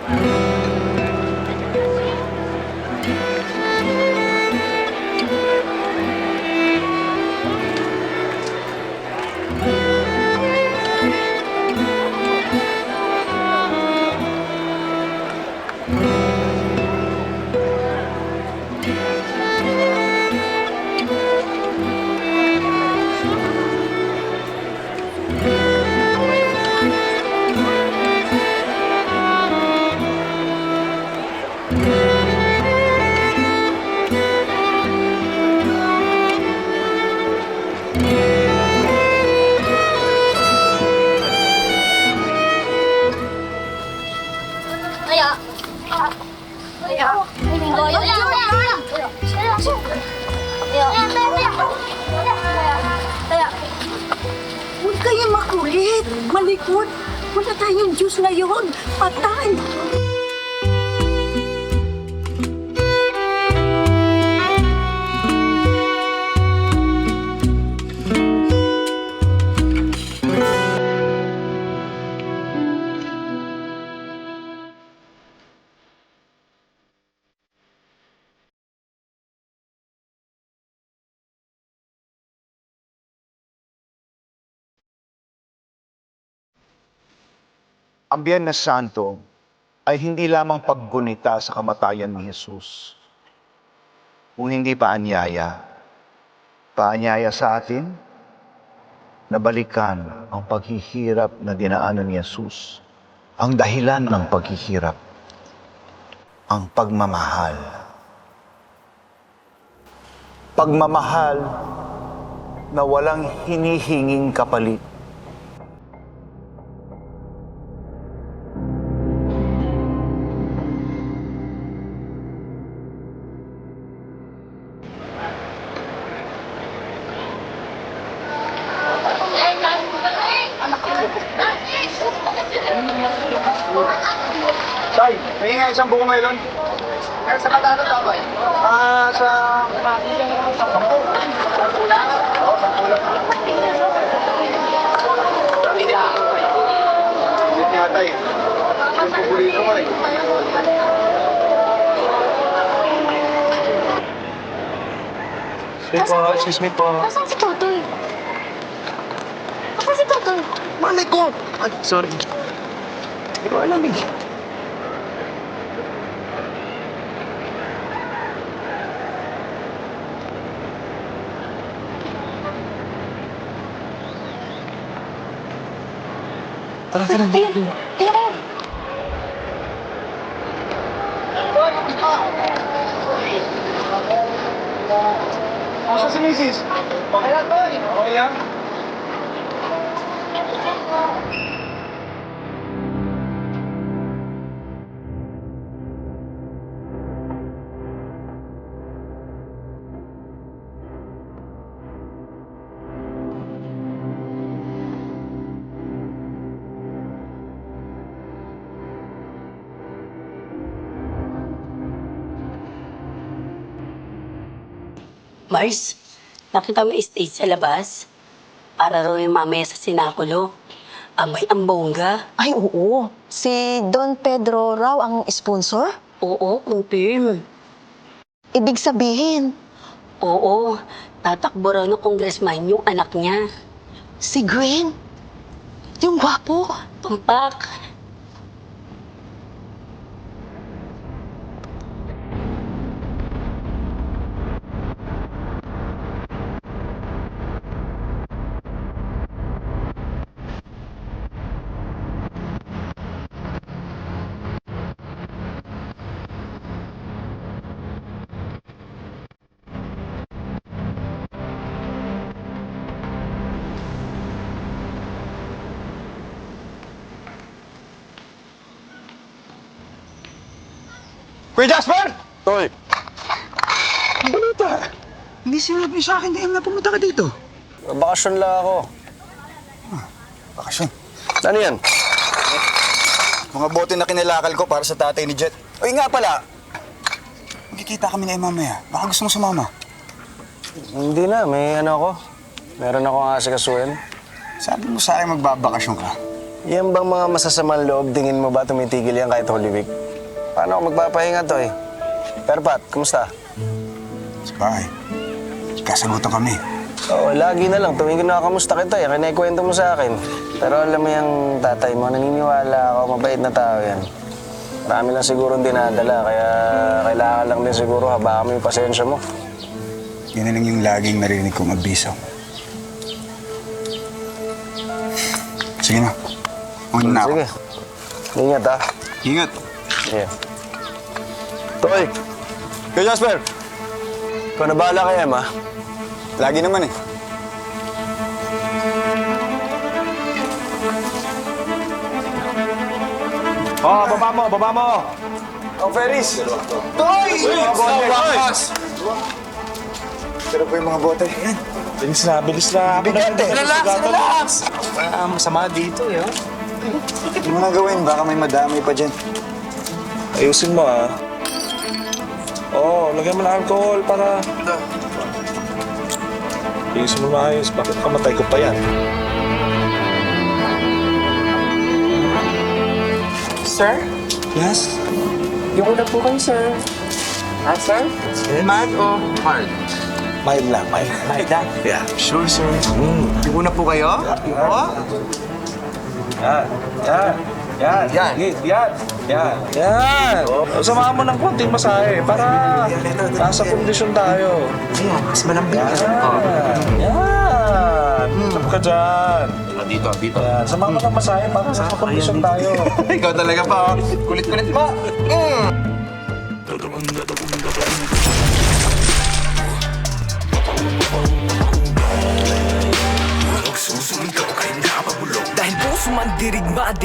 Kaya. Malikot. Wala tayong Diyos ngayon. Patay. Ang Biyernes Santo ay hindi lamang paggunita sa kamatayan ni Jesus. Kung hindi paanyaya, paanyaya sa atin na balikan ang paghihirap na dinaanan ni Jesus. Ang dahilan ng paghihirap, ang pagmamahal. Pagmamahal na walang hinihinging kapalit. Tay, may nga isang buko melon. Sa patano to, boy? Ah, sa... Sampu. Sampu lang? Oo, sampu lang. Hindi nga, tay. Yung paborito mo eh. Excuse me po, excuse me po. Nasaan si Totoy? Nasaan si Totoy? Malay ko! Ay, sorry. Hindi ko alam eh. Tara, tara. Ayun. Ayun, ayun. Asa si Mrs.? Okay lang, Toy. Okay lang. Mars, nakita mo yung stage sa labas? Para raw yung mamaya sa sinakulo. Amay ang bongga. Ay, oo. Si Don Pedro raw ang sponsor? Oo, confirm. Ibig sabihin, Oo, tatakbo raw ng congressman yung anak niya. si Gwen, yung gwapo. Tumpak. Kuya Jasper! Toy, Ang balita. Hindi sinabi sa akin na pumunta ka dito. bakasyon lang ako. Bakasyon. Ano yan? Mga bote na kinilakal ko para sa tatay ni Jet. Uy nga pala, magkikita kami na mamaya. Baka gusto mo sumama. Hindi na, may ano ako. Meron ako nga asikasuhin. Sabi mo sa akin magbabakasyon ka. Yan bang mga masasamang loob tingin mo ba tumitigil yan kahit Holy Week? Paano ako magpapahinga to eh? Pero Pat, kumusta? Sa bahay. Kasagutan kami. Oo, lagi na lang. Tuwing kinakamusta kita, yan, kinikwento mo sa akin. Pero alam mo yung tatay mo, naniniwala ako, mabait na tao yan. Marami lang siguro dinadala, kaya kailangan lang din siguro habaan mo yung pasensya mo. Yan na lang yung laging narinig kong abiso. Sige na. Una na ako. Sige. Ingat ah. Ingat. Sige. Toy! Kuya Jasper! Ikaw na bahala kay Emma. Lagi naman eh. Oh, baba mo, baba mo! Oh, Ferris! Toy! Pero po yung mga bote. Yan. Bilis na, bilis na. Bigat eh. Relax, relax! Ah, masama dito eh. oh. Ano mo na gawin? Baka may madamay pa dyan. Ayusin mo ah. Oo, oh, lagyan mo ng alcohol para... Ayusin mo maayos. Bakit kamatay ko pa yan? Sir? Yes? Yung una po kayo, sir. Ah, sir? Mad o hard? Mild lang, mild. Mild lang. Yeah. Sure, sir. Yung una po kayo? Oo. Yan. Yan. Yan. Yan. Yan. Yan. Yan. Yan. Samahan mo ng konting masahe para nasa kondisyon tayo. Ayan, mas malambing ka. Yan. Yan. Sap ka dyan. Dito, dito. Yan. Samahan mo ng masahe para nasa kondisyon tayo. Ikaw talaga pa, oh. Kulit-kulit mo. Dahil puso man dirigma